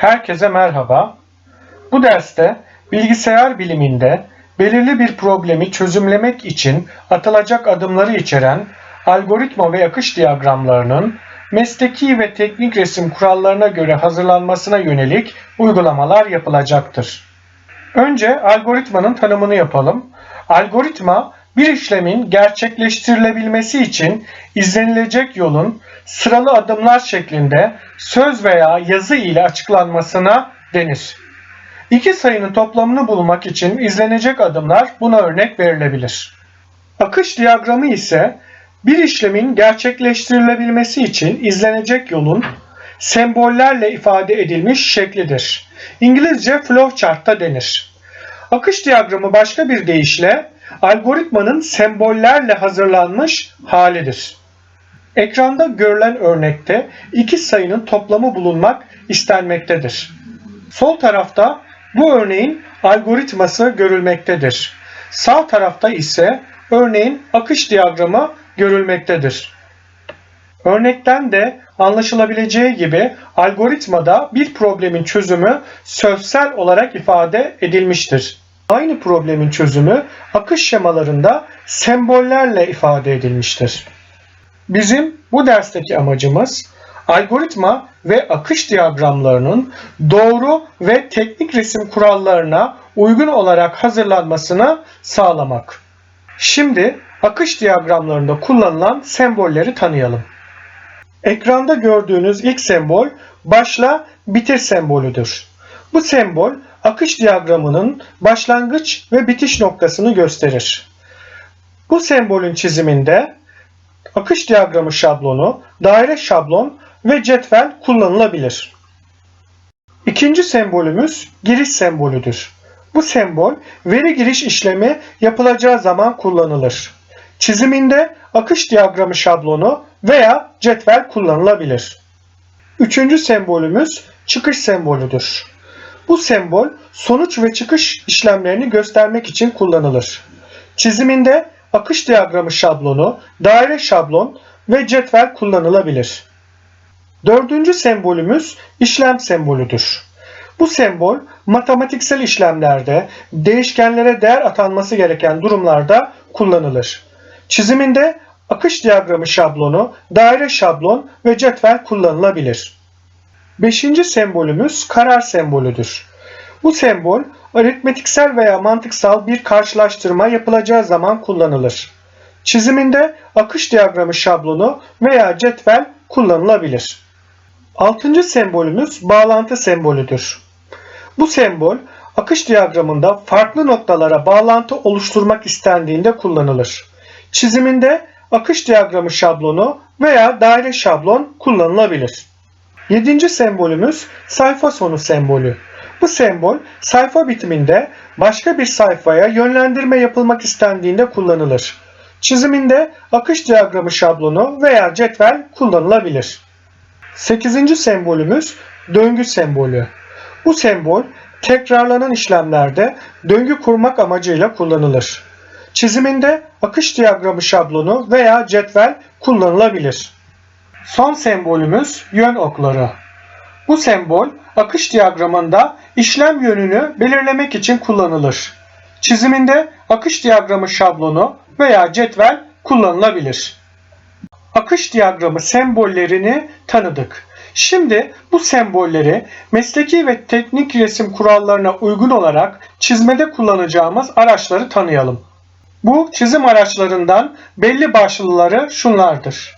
Herkese merhaba. Bu derste bilgisayar biliminde belirli bir problemi çözümlemek için atılacak adımları içeren algoritma ve akış diyagramlarının mesleki ve teknik resim kurallarına göre hazırlanmasına yönelik uygulamalar yapılacaktır. Önce algoritmanın tanımını yapalım. Algoritma bir işlemin gerçekleştirilebilmesi için izlenilecek yolun sıralı adımlar şeklinde söz veya yazı ile açıklanmasına denir. İki sayının toplamını bulmak için izlenecek adımlar buna örnek verilebilir. Akış diyagramı ise bir işlemin gerçekleştirilebilmesi için izlenecek yolun sembollerle ifade edilmiş şeklidir. İngilizce flowchart'ta denir. Akış diyagramı başka bir deyişle algoritmanın sembollerle hazırlanmış halidir. Ekranda görülen örnekte iki sayının toplamı bulunmak istenmektedir. Sol tarafta bu örneğin algoritması görülmektedir. Sağ tarafta ise örneğin akış diyagramı görülmektedir. Örnekten de anlaşılabileceği gibi algoritmada bir problemin çözümü sözsel olarak ifade edilmiştir. Aynı problemin çözümü akış şemalarında sembollerle ifade edilmiştir. Bizim bu dersteki amacımız algoritma ve akış diyagramlarının doğru ve teknik resim kurallarına uygun olarak hazırlanmasını sağlamak. Şimdi akış diyagramlarında kullanılan sembolleri tanıyalım. Ekranda gördüğünüz ilk sembol başla bitir sembolüdür. Bu sembol akış diyagramının başlangıç ve bitiş noktasını gösterir. Bu sembolün çiziminde akış diyagramı şablonu, daire şablon ve cetvel kullanılabilir. İkinci sembolümüz giriş sembolüdür. Bu sembol veri giriş işlemi yapılacağı zaman kullanılır. Çiziminde akış diyagramı şablonu veya cetvel kullanılabilir. Üçüncü sembolümüz çıkış sembolüdür. Bu sembol sonuç ve çıkış işlemlerini göstermek için kullanılır. Çiziminde akış diyagramı şablonu, daire şablon ve cetvel kullanılabilir. Dördüncü sembolümüz işlem sembolüdür. Bu sembol matematiksel işlemlerde değişkenlere değer atanması gereken durumlarda kullanılır. Çiziminde akış diyagramı şablonu, daire şablon ve cetvel kullanılabilir. Beşinci sembolümüz karar sembolüdür. Bu sembol aritmetiksel veya mantıksal bir karşılaştırma yapılacağı zaman kullanılır. Çiziminde akış diyagramı şablonu veya cetvel kullanılabilir. Altıncı sembolümüz bağlantı sembolüdür. Bu sembol akış diyagramında farklı noktalara bağlantı oluşturmak istendiğinde kullanılır. Çiziminde akış diyagramı şablonu veya daire şablon kullanılabilir. Yedinci sembolümüz sayfa sonu sembolü. Bu sembol sayfa bitiminde başka bir sayfaya yönlendirme yapılmak istendiğinde kullanılır. Çiziminde akış diyagramı şablonu veya cetvel kullanılabilir. Sekizinci sembolümüz döngü sembolü. Bu sembol tekrarlanan işlemlerde döngü kurmak amacıyla kullanılır. Çiziminde akış diyagramı şablonu veya cetvel kullanılabilir. Son sembolümüz yön okları. Bu sembol akış diyagramında işlem yönünü belirlemek için kullanılır. Çiziminde akış diyagramı şablonu veya cetvel kullanılabilir. Akış diyagramı sembollerini tanıdık. Şimdi bu sembolleri mesleki ve teknik resim kurallarına uygun olarak çizmede kullanacağımız araçları tanıyalım. Bu çizim araçlarından belli başlıları şunlardır.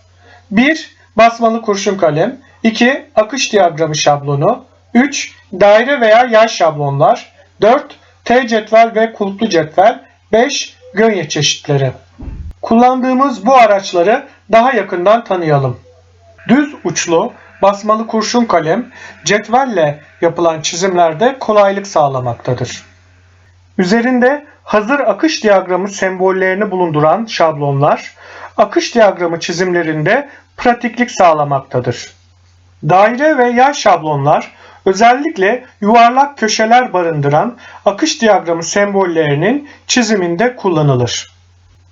1. Basmalı kurşun kalem 2. Akış diyagramı şablonu 3. Daire veya yay şablonlar 4. T cetvel ve kulplu cetvel 5. Gönye çeşitleri Kullandığımız bu araçları daha yakından tanıyalım. Düz uçlu basmalı kurşun kalem cetvelle yapılan çizimlerde kolaylık sağlamaktadır. Üzerinde hazır akış diyagramı sembollerini bulunduran şablonlar akış diyagramı çizimlerinde pratiklik sağlamaktadır. Daire ve yay şablonlar özellikle yuvarlak köşeler barındıran akış diyagramı sembollerinin çiziminde kullanılır.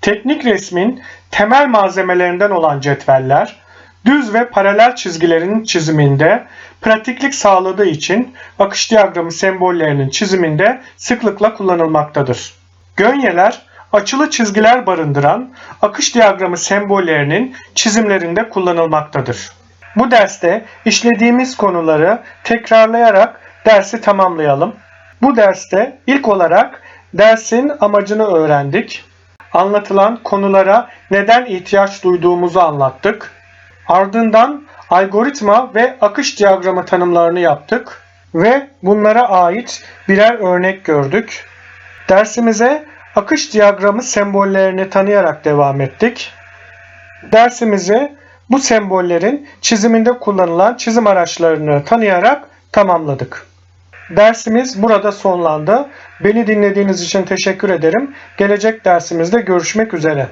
Teknik resmin temel malzemelerinden olan cetveller, düz ve paralel çizgilerin çiziminde pratiklik sağladığı için akış diyagramı sembollerinin çiziminde sıklıkla kullanılmaktadır. Gönyeler açılı çizgiler barındıran akış diyagramı sembollerinin çizimlerinde kullanılmaktadır. Bu derste işlediğimiz konuları tekrarlayarak dersi tamamlayalım. Bu derste ilk olarak dersin amacını öğrendik. Anlatılan konulara neden ihtiyaç duyduğumuzu anlattık. Ardından algoritma ve akış diyagramı tanımlarını yaptık ve bunlara ait birer örnek gördük. Dersimize akış diyagramı sembollerini tanıyarak devam ettik. Dersimizi bu sembollerin çiziminde kullanılan çizim araçlarını tanıyarak tamamladık. Dersimiz burada sonlandı. Beni dinlediğiniz için teşekkür ederim. Gelecek dersimizde görüşmek üzere.